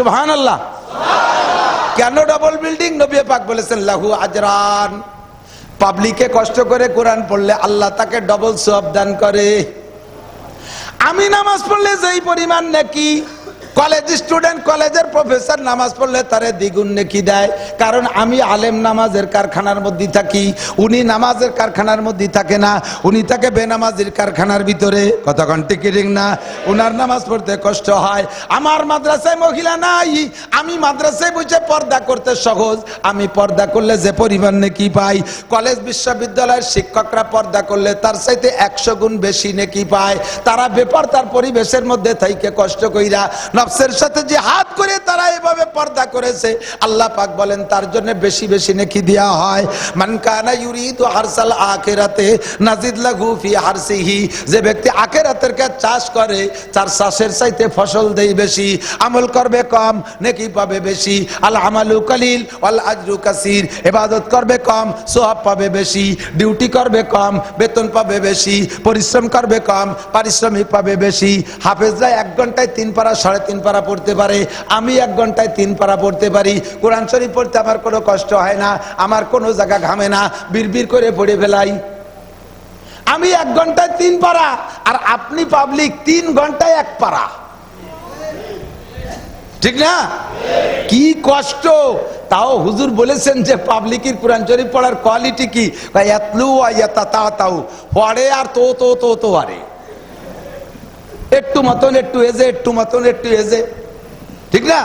সুবহান আল্লাহ কেন double building নবী পাক বলেছেন, লাহু আজরান। পাবলিকে কষ্ট করে কোরআন পড়লে আল্লাহ তাকে ডবল সব দান করে। আমি নামাজ পড়লে যেই পরিমাণ নাকি কলেজ স্টুডেন্ট, কলেজের প্রফেসর নামাজ পড়লে তারে দ্বিগুণ নেকি দেয়। কারণ আমি আলেম নামাজের কারখানার মধ্যে থাকি। উনি নামাজের কারখানার মধ্যে থাকে না। উনি থাকে বেনামাজির কারখানার ভিতরে। কতক্ষণ টিকিটিং না? উনার নামাজ পড়তে কষ্ট হয়। আমার মাদ্রাসায় মহিলা নাই। আমি মাদ্রাসায় বুঝে পর্দা করতে সহজ। আমি পর্দা করলে যে পরিমাণ নেকি পাই। কলেজ বিশ্ববিদ্যালয়ের শিক্ষকরা পর্দা করলে তার চাইতে একশো গুণ বেশি নেকি পায়। তারা বেপর তার পরিবেশের মধ্যে থাইকে কষ্ট কইরা নফসের সাথে যে হাত করে তারা এভাবে পর্দা করেছে। আল্লাহ পাক বলেন, তার জন্য বেশি বেশি নেকি দেওয়া হয়। মান কানা ইউরিদু হারসাল আখিরাতে নাজিদ লাহু ফি হারসিহি যে ব্যক্তি আখিরাতের কাজ চাষ করে, তার চাষের চাইতে ফসল দেই বেশি, আমল করবে কম, নেকি পাবে বেশি। আল আমালু কালিল, ওয়াল আজরু কাসির। ইবাদত করবে কম সোহাব পাবে বেশি। ডিউটি করবে কম, বেতন পাবে বেশি। পরিশ্রম করবে কম, পারিশ্রমিক পাবে বেশি। হাফেজরা এক ঘন্টায় তিন পারা সাড়ে তিন পারা পড়তে পারে, আমি এক ঘন্টায় তিন পারা পড়তে পারি। কোরআন শরীফ পড়তে আমার কোনো কষ্ট হয় না, আমার কোনো জায়গা ঘামে না, বিড়বিড় করে পড়ে ফেলাই। আমি এক ঘন্টায় তিন পারা, আর আপনি পাবলিক তিন ঘন্টায় এক পারা। ঠিক না? কি কষ্ট! তাও হুজুর বলেছেন যে পাবলিকের কোরআন শরীফ পড়ার কোয়ালিটি কি? পড়ে আর তো তো তো তো, আরে। একটু মতন, একটু এজে, একটু মতন, একটু এজে। ঠিক না?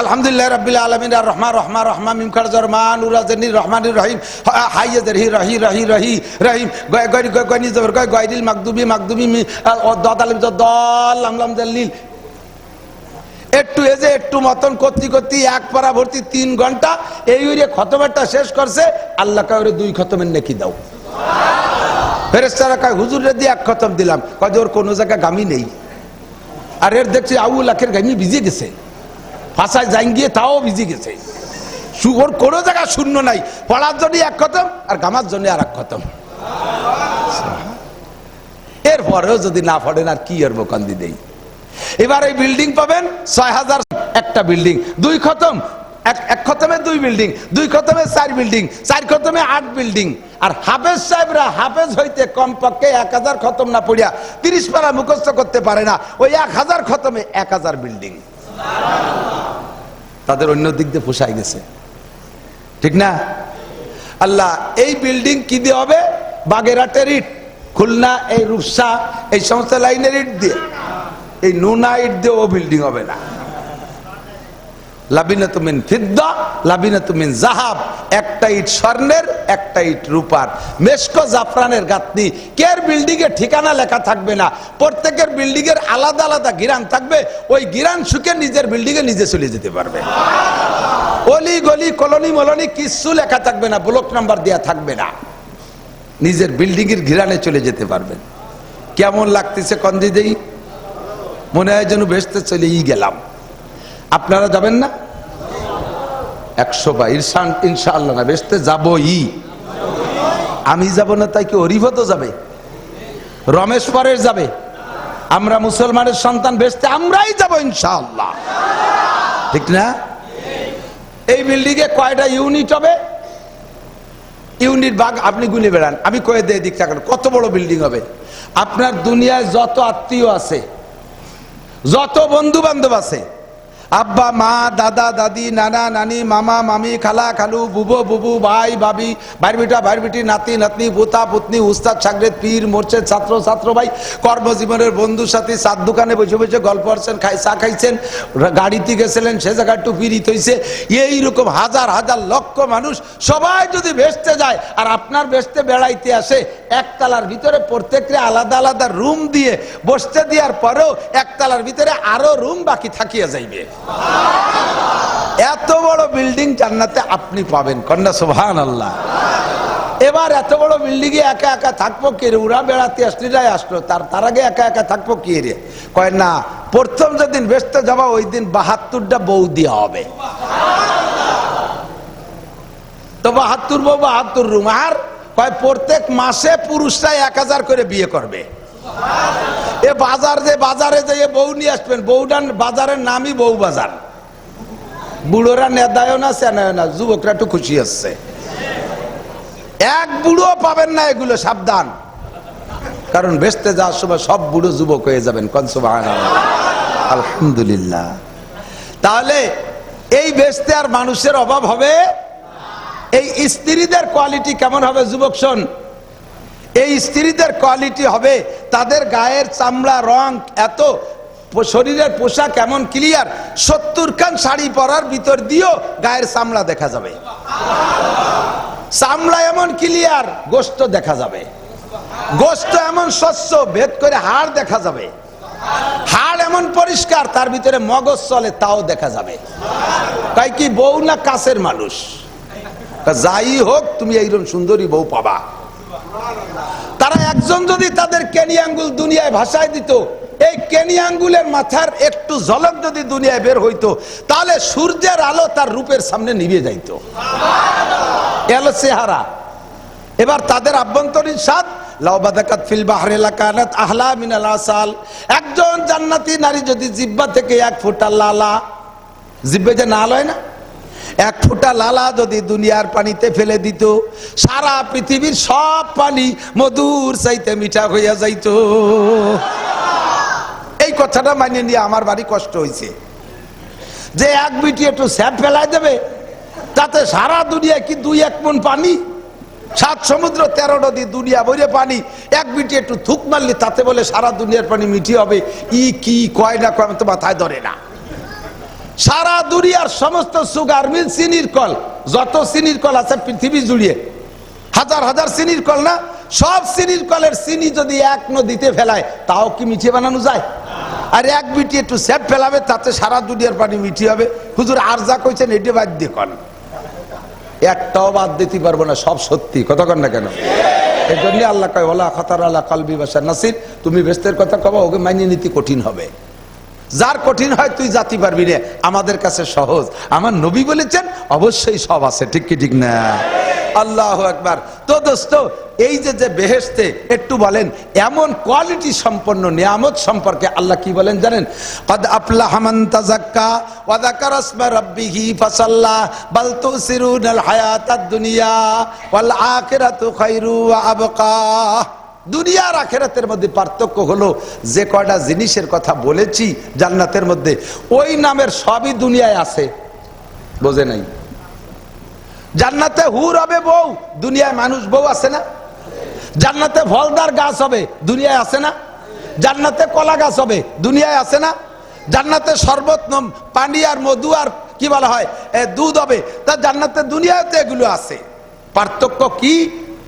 আলহামদুলিল্লাহ রাব্বিল আলামিন, আর রহমান রহমান রহমান, মিম খার জরমান উরাজানি রহমানির রহিম হাইয়াদের হি রহি রহি রহি, রহিম, গয় গয় গয় গয় নিজর গয় মাকদুবি মাকদুবি মি দাদালিম দল জাল্লিল একটু এজে, একটু মতন করতে করতে এক পারা ভর্তি, তিন ঘণ্টা, এই খতমেরটা শেষ করছে, আল্লাহ কাউরে দুই খতমের নেকি দাও। ফেরেস্তারা কয় হুজুরে দিয়ে এক খতম দিলাম। কয় যে ওর কোনো জায়গায় গামি নেই। আর এর দেখছি আউ লাখের গামি ভিজে গেছে। ফাঁসায় যাই গিয়ে তাও ভিজে গেছে। ওর কোনো জায়গা শূন্য নাই। পড়ার জন্য এক খতম আর গামার জন্য আর এক খতম। এরপরেও যদি না পড়েন আর কি এর মোকান্দি দেই এবার এই বিল্ডিং পাবেন ছয় হাজার একটা বিল্ডিং। দুই খতম। এক এক খতমে দুই বিল্ডিং, দুই খতমে চার বিল্ডিং, চার খতমে আট বিল্ডিং। আর হাফেজ সাহেবরা হাফেজ হইতে কমপক্ষে এক হাজার খতম না পড়িয়া তিরিশ পারা মুখস্থ করতে পারে না। ওই এক হাজার খতমে এক হাজার বিল্ডিং। তাদের অন্য দিক দিয়ে পোষাই গেছে। ঠিক না? আল্লাহ, এই বিল্ডিং কি দিয়ে হবে? বাগেরহাটের ইট। খুলনা, এই রূপসা, এই সমস্ত লাইনের ইট দিয়ে। এই নুনা ইট দিয়ে ও বিল্ডিং হবে না। লাবিনা তুমিন ফিদ্দা লাবিনা জাহাব একটা ইট স্বর্ণের, একটা ইট রূপার। জাফরানের গাঁথনি। ঠিকানা লেখা থাকবে না? প্রত্যেকের বিল্ডিং এর আলাদা আলাদা গিরান থাকবে। ওই গিরান নিজের বিল্ডিং এ নিজে চলে যেতে পারবে। অলি গলি, কলোনি মলনি কিচ্ছু লেখা থাকবে না ব্লক নাম্বার দেওয়া থাকবে না। নিজের বিল্ডিং এর ঘিরানে চলে যেতে পারবেন কেমন লাগতেছে কন্দি দেই মনে হয় যেন বেসতে চলেই গেলাম। আপনারা যাবেন না? একশো বা ইরশান ইনশাআল্লাহ না বেসতে যাবই। আমি যাব না, তাই কি অরিভত যাবে? রমেশ পরের যাবে? আমরা মুসলমানের সন্তান বেসতে আমরাই যাব ইনশাআল্লাহ। ঠিক না? এই বিল্ডিং এ কয়টা ইউনিট হবে? ইউনিট বাঘ, আপনি গুনে বেড়ান। আমি কয়ে দিয়ে দিক থাকেন কত বড় বিল্ডিং হবে? আপনার দুনিয়ায় যত আত্মীয় আছে, যত বন্ধু বান্ধব আছে আব্বা, মা, দাদা, দাদি, নানা, নানি, মামা, মামি, খালা, খালু, বুবো, বুবু, ভাই, ভাবি ভাইর বিটা ভাইর বিটি নাতি, নাতনি, পুতা, পুতনি, উস্তাদ, সাগরেদ, পীর মোর্চের ছাত্র ছাত্র ভাই, কর্মজীবনের বন্ধুর সাথে চার দোকানে বসে বসে গল্প করছেন, খাই, চা খাইছেন গাড়িতে গেছিলেন, সে জায়গায় একটু ফিরিত হয়েছে এইরকম হাজার হাজার লক্ষ মানুষ সবাই যদি বেসতে যায় আর আপনার বেসতে বেড়াইতে আসে, একতলার ভিতরে প্রত্যেককে আলাদা আলাদা রুম দিয়ে বসতে দেওয়ার পরেও একতলার ভিতরে আরও রুম বাকি থাকিয়ে যাইবে। এত বড় বিল্ডিং জান্নাতে আপনি পাবেন কন্যা সুবহান আল্লাহ এবার এত বড় বিল্ডিং এ একা একা থাকব কে রে? উড়া বেড়াতে আসলিরাই আসলো। তার তার আগে একা একা থাকব কে রে? কয় না, প্রথম যেদিন ব্যস্ত যাবা, ওই দিন বাহাত্তরটা বউ দিয়া হবে। তো বাহাত্তর বউ, বাহাত্তর রুম। আর কয়, প্রত্যেক মাসে পুরুষরা এক হাজার করে বিয়ে করবে। এ বাজার যে বাজারে যে বউ নিয়ে আসবেন, বউটার বাজারের নামই বউ বাজার। বুড়োরা নেদায়ও না সেনায়ও না, যুবকরা একটু খুশি হচ্ছে। এক বুড়ো পাবেন না এগুলো, সাবধান। কারণ বেসতে যাওয়ার সময় সব বুড়ো যুবক হয়ে যাবেন আলহামদুলিল্লাহ। তাহলে এই বেসতে আর মানুষের অভাব হবে? এই স্ত্রীদের কোয়ালিটি কেমন হবে, যুবক শোন? এই স্ত্রীদের কোয়ালিটি হবে। তাদের গায়ের চামড়া, রং এত, শরীরের পোশাক এমন ক্লিয়ার সত্তর খান শাড়ি পরার ভিতর দিয়েও গায়ের চামড়া দেখা যাবে। চামড়া এমন ক্লিয়ার গোস্ত দেখা যাবে। গোস্ত এমন স্বচ্ছ, ভেদ করে হাড় দেখা যাবে। হাড় এমন পরিষ্কার, তার ভিতরে মগজ চলে, তাও দেখা যাবে। তাই কি বউ না কাছের মানুষ? যাই হোক, তুমি এইরকম সুন্দরী বউ পাবা। তারা একজন যদি তাদের কেনি আঙ্গুল দুনিয়ায় ভাষায় দিত এই কেনি আঙ্গুলের মাথার একটু ঝলক যদি দুনিয়ায় বের হইতো তাহলে সূর্যের আলো তার রূপের সামনে নিভে যাইতো। এলো চেহারা। এবার তাদের আভ্যন্তরীণ স্বাদ লাউবাদাকাত ফিল বাহরে লাকানাত আহলা মিনাল আসাল। একজন জান্নাতি নারী যদি জিব্বা থেকে এক ফোঁটা লালা জিব্বে যে নাল হয় না? এক ফোঁটা লালা যদি দুনিয়ার পানিতে ফেলে দিত, সারা পৃথিবীর সব পানি মধুর চাইতে মিঠা হইয়া যাইত। এই কথাটা মানিয়ে নিয়ে আমার বাড়ি কষ্ট হয়েছে যে এক বিটি একটু স্যাপ ফেলাই দেবে, তাতে সারা দুনিয়া কি দুই এক মন পানি? সাত সমুদ্র, তেরো নদী, দুনিয়া বইরে পানি। এক বিটি একটু থুক মারলি তাতে বলে সারা দুনিয়ার পানি মিঠি হবে। ই কি কয় না কয় তো মাথায় ধরে না। সারা দুনিয়ার সমস্ত সুগার মিল চিনির কল, যত চিনির কল আছে পৃথিবী জুড়িয়ে। হাজার হাজার চিনির কল না? সব চিনির কলের চিনি যদি এক নদীতে ফেলায়, তাও কি মিঠিয়ে বানানো যায়? আর এক বিটি একটু স্যাপ ফেলাবে, তাতে সারা দুনিয়ার পানি মিঠি হবে। হুজুর আর যা কইছেন, এটি বাদ দিয়ে কন। একটাও বাদ দিতে পারব না, সব সত্যি। কথা কন না কেন? এই জন্য আল্লাহ কয়, ওলা খতার আল্লাহ কালবি বাসা নাসির। তুমি বেস্তের কথা কবা, ওকে মাইনে নিতে কঠিন হবে। যার কঠিন হয় তুই জাতি পারবি রে। আমাদের কাছে সহজ। আমার নবী বলেছেন, অবশ্যই সব আছে, ঠিক কি ঠিক না? আল্লাহ একবার তো দোস্ত, এই যে যে বেহেস্তে একটু বলেন, এমন কোয়ালিটি সম্পন্ন নিয়ামত সম্পর্কে আল্লাহ কি বলেন জানেন? কদ আফলাহ মান তাযাক্কা ওয়া যাকারা ইসমা রাব্বিহি ফাসাল্লা বাল তুসিরুনাল হায়াতাদ দুনিয়া ওয়াল আখিরাতু খায়রু ওয়া আবকা। দুনিয়ার আখেরাতের মধ্যে পার্থক্য হলো, যে কয়টা জিনিসের কথা বলেছি জান্নাতের মধ্যে, ওই নামের সবই দুনিয়ায় আছে। বোঝে নাই? জান্নাতে হুর হবে বউ, দুনিয়ায় মানুষ বউ আছে না? জান্নাতে ফলদার গাছ হবে, দুনিয়ায় আছে না? জান্নাতে কলা গাছ হবে, দুনিয়ায় আছে না? জান্নাতে শরবত নম পানি আর মধু আর কি বলা হয়? দুধ হবে। তা জান্নাতে দুনিয়াতে এগুলো আছে। পার্থক্য কি?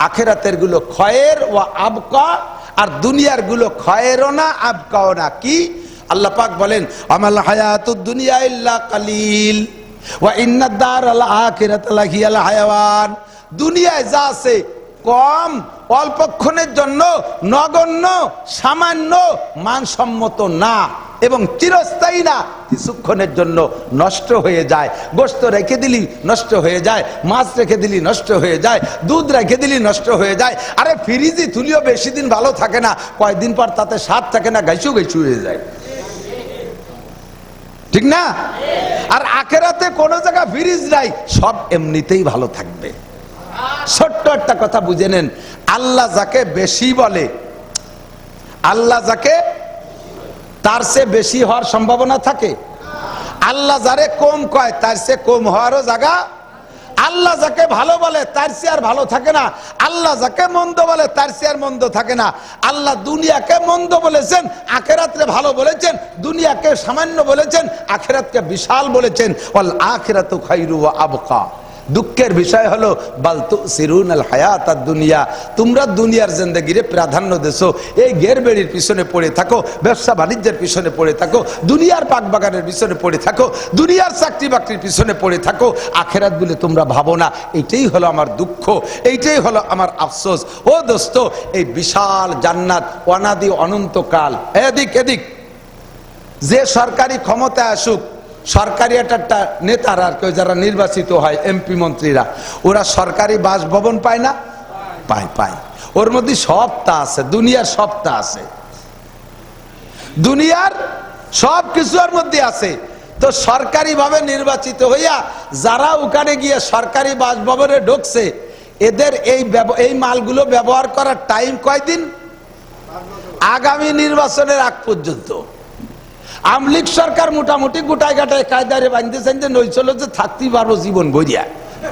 আখেরাতেরগুলো ক্ষয়ের ও আবকা, আর দুনিয়ারগুলো ক্ষয়েরও না, আবকাও না। কি? আল্লাহ পাক বলেন, আমাল হায়াতুদ দুনিয়া ইল্লা কালিল, ওয়া ইন্নাদ দারাল আখিরাত লাহিয়াল হায়াওয়ান। দুনিয়ায় যা আছে, কম অল্পক্ষণের জন্য নগণ্য, সামান্য, মানসম্মত না। এবং চিরস্থায়ী না, কিছুক্ষণের জন্য নষ্ট হয়ে যায়। গোস্ত রেখে দিলি, নষ্ট হয়ে যায়। মাছ রেখে দিলি, নষ্ট হয়ে যায়। দুধ রেখে দিলি, নষ্ট হয়ে যায়। আরে ফ্রিজে তুলিও বেশি দিন ভালো থাকে না। কয়েকদিন পর তাতে স্বাদ থাকে না গাইছু গাইছু হয়ে যায়। ঠিক না? আর আখেরাতে কোনো জায়গা ফ্রিজ নাই, সব এমনিতেই ভালো থাকবে। ছোট্ট একটা কথা বুঝে নেন। আল্লাহ যাকে বেশি বলে, আল্লাহ যাকে তার সে বেশি হওয়ার সম্ভাবনা থাকে। আল্লাহ যারে কম কয়, তার সে কম হওয়ারও জায়গা। আল্লাহ যাকে ভালো বলে, তার সে আর ভালো থাকে না। আল্লাহ যাকে মন্দ বলে, তার সে আর মন্দ থাকে না। আল্লাহ দুনিয়াকে মন্দ বলেছেন, আখেরাতকে ভালো বলেছেন, দুনিয়াকে সামান্য বলেছেন, আখেরাতকে বিশাল বলেছেন। আখেরাত খাইরু আবকা। দুঃখের বিষয় হলো বালতু সিরুন আল হায়াত আর দুনিয়া তোমরা দুনিয়ার জিন্দগিরে প্রাধান্য দেছো। এই গের বেড়ির পিছনে পড়ে থাকো, ব্যবসা বাণিজ্যের পিছনে পড়ে থাকো, দুনিয়ার বাগ বাগানের পিছনে পড়ে থাকো, দুনিয়ার চাকরি বাকরির পিছনে পড়ে থাকো। আখেরাত বলে তোমরা ভাবো না, এইটাই হলো আমার দুঃখ, এইটাই হলো আমার আফসোস। ও দোস্ত, এই বিশাল জান্নাত, অনাদি অনন্তকাল। এদিক এদিক। যে সরকারি ক্ষমতায় আসুক সরকারি একটা নেতারা আর কেউ যারা নির্বাচিত হয় এমপি মন্ত্রীরা, ওরা সরকারি বাসভবন পায় না? পায় পায়। ওর মধ্যে সবটা আছে, দুনিয়ার সবটা আছে। দুনিয়ার সব কিছু ওর মধ্যে আছে। তো সরকারিভাবে নির্বাচিত হইয়া যারা ওখানে গিয়ে সরকারি বাসভবনে ঢুকছে, এদের এই এই মালগুলো ব্যবহার করার টাইম কয়দিন? আগামী নির্বাচনের আগ পর্যন্ত। আমলিক সরকার মোটামুটি গোটায় গাটায় কায়দারে বাঁধতেছেন যে নৈচল যে থাকতেই পারব জীবন বইয়া।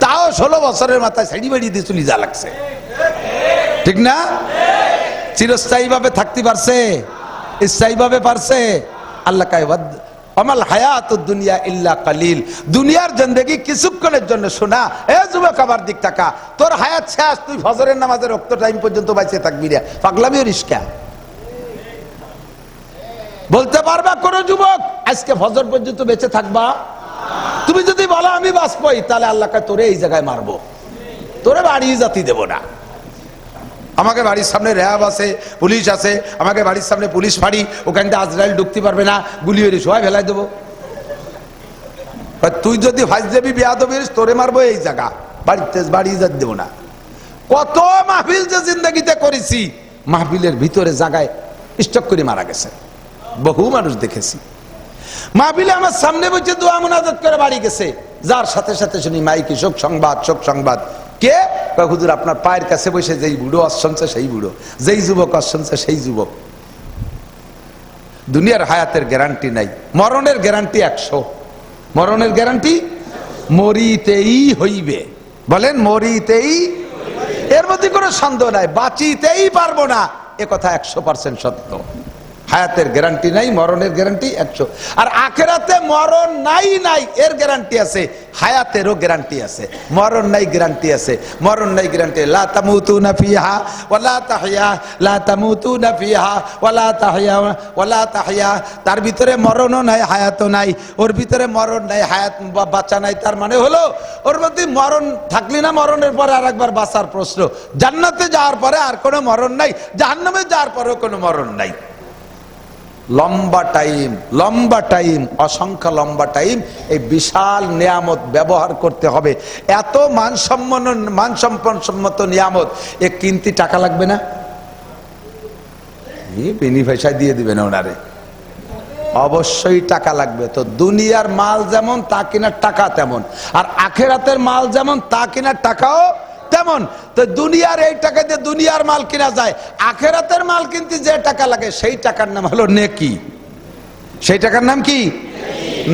তাও ষোলো বছরের মাথায় সাইডি বেড়ি দিয়ে চলি যা লাগছে। ঠিক না? চিরস্থায়ী ভাবে থাকতে পারছে স্থায়ী ভাবে পারছে। আল্লাহ কায়বাদ আমাল হায়াত দুনিয়া ইল্লা কালিল। দুনিয়ার জিন্দেগি কিছুক্ষণের জন্য শোনা, এ যুবক আবার দিক টাকা। তোর হায়াত শেষ, তুই ফজরের নামাজের রক্ত টাইম পর্যন্ত বাইচে থাকবি রে। পাগলামিও রিস্কা। বলতে পারবা কোন যুবক, আজকে ফজর পর্যন্ত বেঁচে থাকবা? তুমি যদি বলো আমি বাঁচবই, তাহলে আল্লাহকে তোরে এই জায়গায় মারবো। তোরে বাড়ি জাতি দেব না। আমাকে বাড়ির সামনে র্যাব আছে, পুলিশ আছে, আমাকে বাড়ির সামনে পুলিশ ফাড়ি, ওখান থেকে আজরাইল ঢুকতে পারবে না, গুলি হয়ে সবাই ফেলাই দেবো। তুই যদি ভাইস দেবি বিয়া দেবি তোরে মারবো এই জায়গা। বাড়িতে, বাড়ি যেতে দেবো না। কত মাহফিল যে জিন্দগিতে করেছি, মাহফিলের ভিতরে জায়গায় স্টক করে মারা গেছে। বহু মানুষ দেখেছি। মাহফিলে আমার সামনে বসে দোয়া মোনাজাত করে বাড়ি গেছে। যার সাথে সাথে শুনি মাইকে শোক সংবাদ শোক সংবাদ। কে? হুজুর, আপনার পায়ের কাছে বসে যেই বুড়ো অশ্বংস সেই বুড়ো। যেই যুবক অশ্বংস সেই যুবক। দুনিয়ার হায়াতের গ্যারান্টি নাই। মরণের গ্যারান্টি একশো। মরণের গ্যারান্টি? মরিতেই হইবে। বলেন, মরিতেই এর মধ্যে কোনো সন্দেহ নাই। বাঁচিতেই পারব না। এ কথা একশো পার্সেন্ট সত্য। হায়াতের গ্যারান্টি নাই, মরণের গ্যারান্টি একশো। আর আখেরাতে মরণ নাই নাই, এর গ্যারান্টি আছে, হায়াতেরও গ্যারান্টি আছে। মরণ নাই গ্যারান্টি আছে। মরণ নাই গ্যারান্টি লা তামুতুনা ফিহা ওয়ালা তাহইয়া লা তামুতুনা ফিহা ওয়ালা তাহিয়া ওয়ালা তাহইয়া তার ভিতরে মরণও নাই, হায়াতও নাই। ওর ভিতরে মরণ নাই, হায়াত বা বাচ্চা নাই, তার মানে হলো, ওর মধ্যে মরণ থাকলি না মরণের পরে আর একবার বাঁচার প্রশ্ন। জান্নাতে যাওয়ার পরে আর কোনো মরণ নাই, জাহান্নামে যাওয়ার পরেও কোনো মরণ নাই। লম্বা টাইম লম্বা টাইম, অসংখ্য লম্বা টাইম এই বিশাল নিয়ামত ব্যবহার করতে হবে। এত মানসম্মান মানসম্পন্ন নিয়ামত, এ কিনতে টাকা লাগবে না? বেনি পয়সায় দিয়ে দিবেন ওনারে। অবশ্যই টাকা লাগবে। তো দুনিয়ার মাল যেমন, তা কিনার টাকা তেমন। আর আখেরাতের মাল যেমন, তা কিনার টাকাও তেমন, তো দুনিয়ার এই টাকা দিয়ে দুনিয়ার মাল কিনা যায়, আখেরাতের মাল কিনতে যে টাকা লাগে, সেই টাকার নাম হলো নেকি। সেই টাকার নাম কি?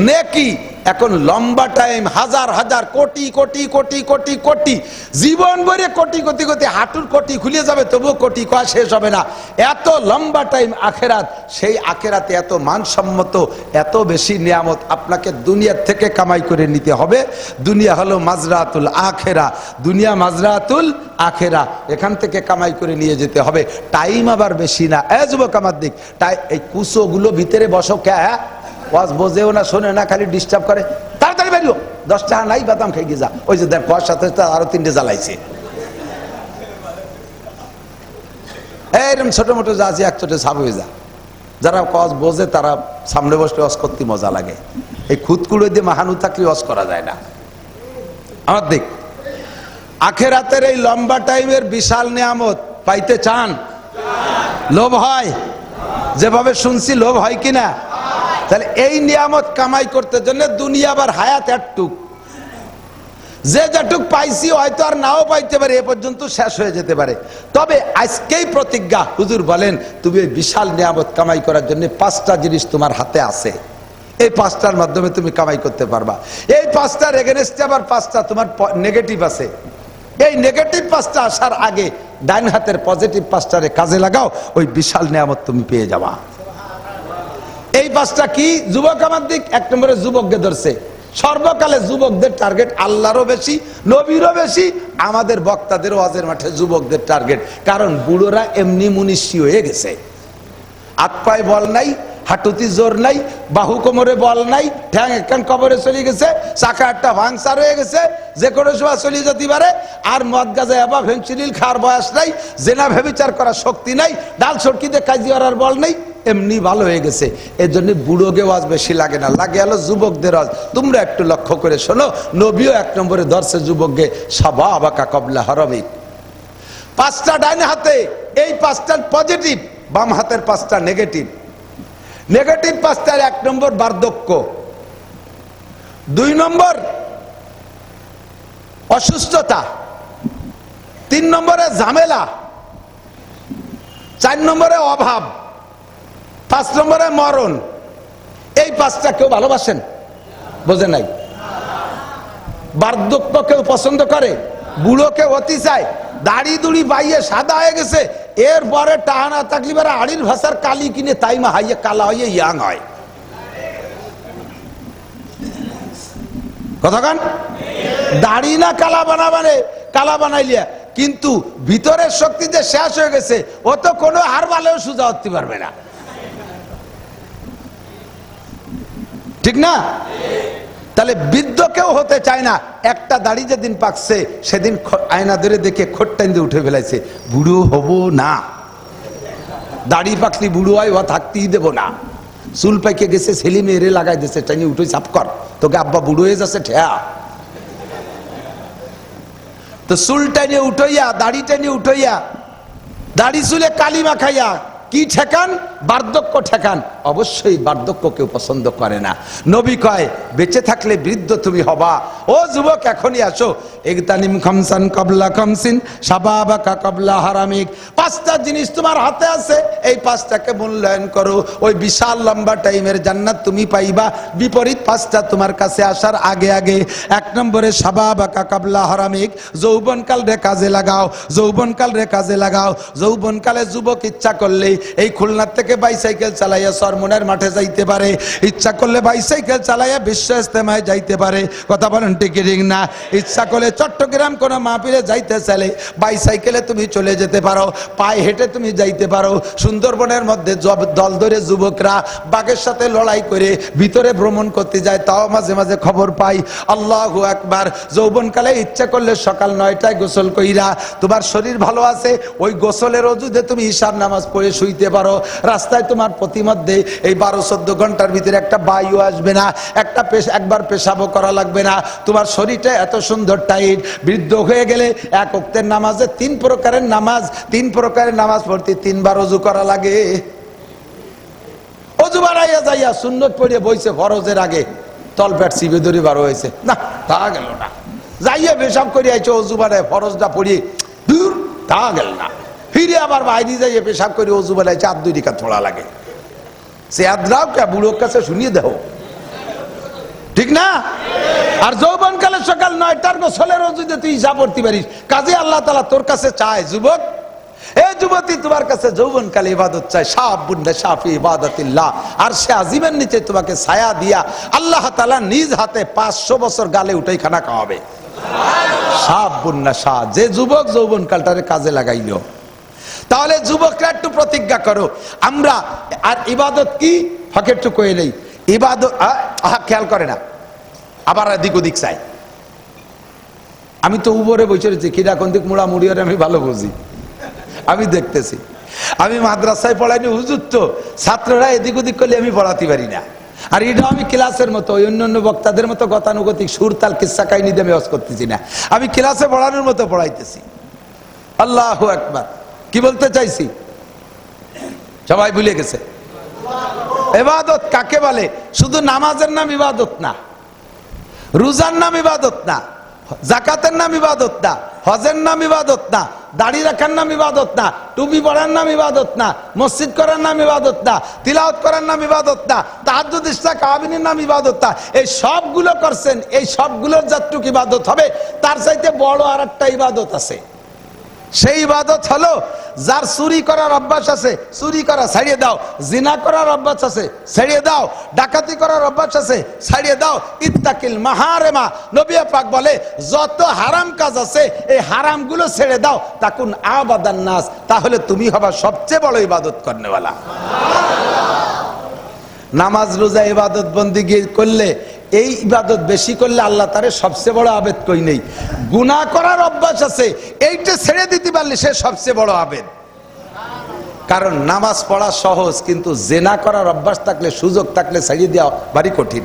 নেকি। এখন লম্বা টাইম হাজার হাজার, কোটি কোটি কোটি কোটি কোটি, জীবন ভরে কোটি কোটি কোটি, হাঁটুর কোটি খুলে যাবে, তবুও কোটি কয়া শেষ হবে না। এত লম্বা টাইম আখেরাত, সেই আখেরাতে এত মানসম্মত, এত বেশি নিয়ামত আপনাকে দুনিয়ার থেকে কামাই করে নিতে হবে। দুনিয়া হলো মাজরাতুল আখেরা, দুনিয়া মাজরাতুল আখেরা, এখান থেকে কামাই করে নিয়ে যেতে হবে। টাইম আবার বেশি না। এ যুবক আমার দিক, তাই এই কুচোগুলো ভিতরে বসো কে হ্যাঁ ওয়াজ বোঝেও না, শোনে না, খালি ডিস্টার্ব করে। তাড়াতাড়ি বেরিও দশ টাকা নাই, বাদাম খেয়ে গিয়ে যা। ওই যে দেখ কুয়ার সাথে আরও তিনটে জ্বালাইছে। এরকম ছোট মোটো যা আছে, এক চোটে সাপ হয়ে যা। যারা কজ বোঝে, তারা সামনে বসলে অস করতে মজা লাগে। এই খুদকুড়ো দিয়ে মাহানু থাকলে অস করা যায় না। আমার দিক। আখেরাতের এই লম্বা টাইমের বিশাল নিয়ামত, পাইতে চান? লোভ হয়। যেভাবে শুনছি, লোভ হয় কিনা? তাহলে এই নিয়ামত কামাই করতে জন্য দুনিয়া আবার হায়াত একটুক যে যেটুক পাইছি হয়তো আর নাও পাইতে পারে, এ পর্যন্ত শেষ হয়ে যেতে পারে। তবে আজকেই প্রতিজ্ঞা, হুজুর বলেন, তুমি বিশাল নিয়ামত কামাই করার জন্য পাঁচটা জিনিস তোমার হাতে আছে। এই পাঁচটার মাধ্যমে তুমি কামাই করতে পারবা। এই পাঁচটার এগেনস্টে আবার পাঁচটা তোমার নেগেটিভ আছে। এই নেগেটিভ পাঁচটা আসার আগে ডাইন হাতের পজিটিভ পাঁচটারে কাজে লাগাও, ওই বিশাল নিয়ামত তুমি পেয়ে যাবা। এই পাঁচটা কি? যুবক আমার দিক, এক নম্বরে যুবককে ধরছে। সর্বকালে যুবকদের টার্গেট আল্লাহরও বেশি, নবীরও বেশি, আমাদের বক্তাদের ওয়াজের মাঠে যুবকদের টার্গেট কারণ বুড়োরা এমনি মুনিষি হয়ে গেছে। আত্মায় বল নাই, হাঁটুতি জোর নাই, বাহু কোমরে বল নাই, ঠ্যাং একখান কবরে চলে গেছে, চাকা একটা ভাঙসার হয়ে গেছে, যে কোনো সময় চলে যেতে পারে, আর মদ গাজা, এবা ভেঞ্চিনিল খাওয়ার বয়স নাই, জেনা ভেবিচার করার শক্তি নাই, ডাল সড়কিতে কাজি করার বল নেই। এমনি ভালো হয়ে গেছে। এর জন্য বুড়োকে ওয়াজ বেশি লাগে না। লাগে হলো যুবকদের ওয়াজ তোমরা একটু লক্ষ্য করে শোনো, নবীও এক নম্বরে ধরছে যুবককে, সাবা আবাকা কবলা হরমিক। পাঁচটা ডাইন হাতে, এই পাঁচটার পজিটিভ, বাম হাতের পাঁচটা নেগেটিভ। নেগেটিভ পাঁচটার এক নম্বর বার্ধক্য। দুই নম্বর, অসুস্থতা। তিন নম্বরে ঝামেলা। চার নম্বরে অভাব। পাঁচ নম্বরে মরণ। এই পাঁচটা কেউ ভালোবাসেন? বোঝে নাই? বার্ধক্য কেউ পছন্দ করে? বুড়ো কেউ অতি চায়? দাড়ি দুড়ি বাইয়ে সাদা হয়ে গেছে। এরপরে টাহানা থাকলি বেড়া আড়ির ভাষার কালি কিনে তাই মা হাইয়ে কালা হইয়ে ইয়াং হয়। কথা কান? দাড়ি না কালা বানাবানে, কালা বানাইলিয়া কিন্তু ভিতরের শক্তি যে শেষ হয়ে গেছে ও তো কোনো হার বালেও সুজা হতে পারবে না। ঠিক না? তাহলে বৃদ্ধ কেউ হতে চায় না। একটা দাড়ি যেদিন পাকছে, সেদিন আয়না ধরে দেখে খোট্টাইন দিয়ে উঠে ফেলাইছে। বুড়ো হব না। দাড়ি পাকলি বুড়ো হয় ও থাকতেই দেবো না। চুল পাইকে গেছে, ছেলে মেয়েরে লাগাই দিছে টাইনি উঠে চাপ কর। তোকে আব্বা বুড়ো হয়ে যাচ্ছে, ঠেয়া। তো চুল টাইনে উঠইয়া, দাড়ি টাইনে উঠইয়া, দাড়ি চুলে কালি মাখাইয়া কি ঠেকান? বার্ধক্য ঠেকান। অবশ্যই বার্ধক্য কেউ পছন্দ করে না। নবী কয়, বেঁচে থাকলে বৃদ্ধ তুমি হবা। ও যুবক, এখনই আসো। একদানিম খামসান কবলা খামসিন, সাবাবাকা কবলা হারামিক। পাঁচটা জিনিস তোমার হাতে আছে। এই পাঁচটাকে মূল্যায়ন করো। ওই বিশাল লম্বা টাইমের জান্নাত তুমি পাইবা। বিপরীত পাঁচটা তোমার কাছে আসার আগে আগে। এক নম্বরে সাবাবাকা কবলা হারামিক। যৌবনকাল রে কাজে লাগাও। যৌবনকাল রে কাজে লাগাও। যৌবনকালে যুবক ইচ্ছা করলে এই খুলনার থেকে বাইসাইকেল চালাইয়া সরমনের মাঠে যাইতে পারে। ইচ্ছা করলে বাইসাইকেল চালাইয়া বিশ্ব ইস্তেমায় যাইতে পারে। কথা বলেন টিকিটিং না? ইচ্ছা করলে চট্টগ্রাম কোনো মাহফিলে যাইতে চাইলে বাইসাইকেলে তুমি চলে যেতে পারো, পায়ে হেঁটে তুমি যাইতে পারো। সুন্দরবনের মধ্যে জব- দল ধরে যুবকরা বাঘের সাথে লড়াই করে ভিতরে ভ্রমণ করতে যায়, তাও মাঝে মাঝে খবর পাই। আল্লাহ একবার যৌবনকালে ইচ্ছা করলে সকাল নয়টায় গোসল কইরা তোমার শরীর ভালো আছে, ওই গোসলের অজুদে তুমি ঈশার নামাজ পড়ে শুইতে পারো। রাস্তায় তোমার প্রতিমধ্যে এই বারো চোদ্দ ঘণ্টার ভিতরে একটা বায়ু আসবে না, একটা পেশ একবার পেশাবও করা লাগবে না। তোমার শরীরটা এত সুন্দর টাইট বৃদ্ধ হয়ে গেলে এক অক্তের নামাজে তিন প্রকারের নামাজ, তিন প্রকারের নামাজ পড়তে তিনবার অজু করা লাগে। অজু বাড়াইয়া যাইয়া সুন্নত পড়িয়ে বইছে ফরজের আগে তলপেট চিবে ধরে বার হয়েছে। না, তা গেল না। যাইয়া বেশাব করে আইছে, অজু বাড়ায় ফরজটা পড়িয়ে, দূর, তা গেল না। ফিরে আবার বাইরে যাইয়া পেশাব করে অজু বাড়াইছে আর দুই রিকা থোড়া লাগে। সে আদ্রাও কে, বুড়োর কাছে শুনিয়ে দেও ঠিক না? আর যৌবন কালে সকাল নয়টার গোসলের রজুতে তুই যা পড়তে পারিস। কাজে আল্লাহ তালা তোর কাছে চায়, যুবক। এ যুবতী, তোমার কাছে যৌবন কালে ইবাদত চায়। সাপ বুন্ডে সাফি ইবাদতিল্লাহ। আর সে আজিমের নিচে তোমাকে ছায়া দিয়া আল্লাহ তালা নিজ হাতে পাঁচশো বছর গালে উঠেই খানা খাওয়াবে। সাপ বুন্না শাহ যে যুবক যৌবন কালটারে কাজে লাগাইলো তাহলে যুবকরা একটু প্রতিজ্ঞা করো। আমরা আর ইবাদত কি? হকের টুকু এলেই ইবাদত আ, আহা খেয়াল করে না। আবার এদিক ওদিক চাই। আমি তো উপরে বসে রয়েছি কিরা কোন দিক মুড়া মুড়িয়ে আমি ভালো বুঝি। আমি দেখতেছি। আমি মাদ্রাসায় পড়াইনি হুজুর তো। ছাত্ররা এদিক ওদিক করলে আমি পড়াতে পারি না। আর এটা আমি ক্লাসের মতো ওই অন্য অন্য বক্তাদের মতো গতানুগতিক সুর তাল কিসা কাহিনী দিয়ে আমি করতেছি না। আমি ক্লাসে পড়ানোর মতো পড়াইতেছি। আল্লাহ একবার কি বলতে চাইছি? সবাই ভুলে গেছে। এবাদত কাকে বলে? শুধু নামাজের নাম ইবাদত না। রোজার নাম ইবাদত না। জাকাতের নাম ইবাদত না। হজের নাম ইবাদত না। দাড়ি রাখার নাম ইবাদত না। টুপি পড়ার নাম ইবাদত না। মসজিদ করার নাম ইবাদত না। তিলাওত করার নাম ইবাদত না। তাহাজুদ ইসলাম কাবিনের নাম ইবাদত না। এই সবগুলো করছেন, এই সবগুলোর যতটুকু ইবাদত হবে, তার চাইতে বড় আর একটা ইবাদত আছে। সেই ইবাদত হলো, যার চুরি করার অভ্যাস আছে, চুরি করা ছাড়িয়ে দাও, জিনা করার অভ্যাস আছে, ছাড়িয়ে দাও, ডাকাতি করার অভ্যাস আছে, ছাড়িয়ে দাও। ইত্তাকিল মাহারেমা, নবী পাক বলে, যত হারাম কাজ আছে, এই হারামগুলো ছেড়ে দাও। তাকুন আবাদান নাস, তাহলে তুমি হবা সবচেয়ে বড় ইবাদত করনেওয়ালা। নামাজ, রোজা, ইবাদত বন্দি করলে এই ইবাদত বেশি করলে আল্লাহ তারে সবচেয়ে বড় আবেদ কই নেই। গুণা করার অভ্যাস আছে, এইটা ছেড়ে দিতে পারলে সে সবচেয়ে বড় আবেদ। কারণ নামাজ পড়া সহজ, কিন্তু জেনা করার অভ্যাস থাকলে, সুযোগ থাকলে ছাড়িয়ে দেওয়া ভারী কঠিন।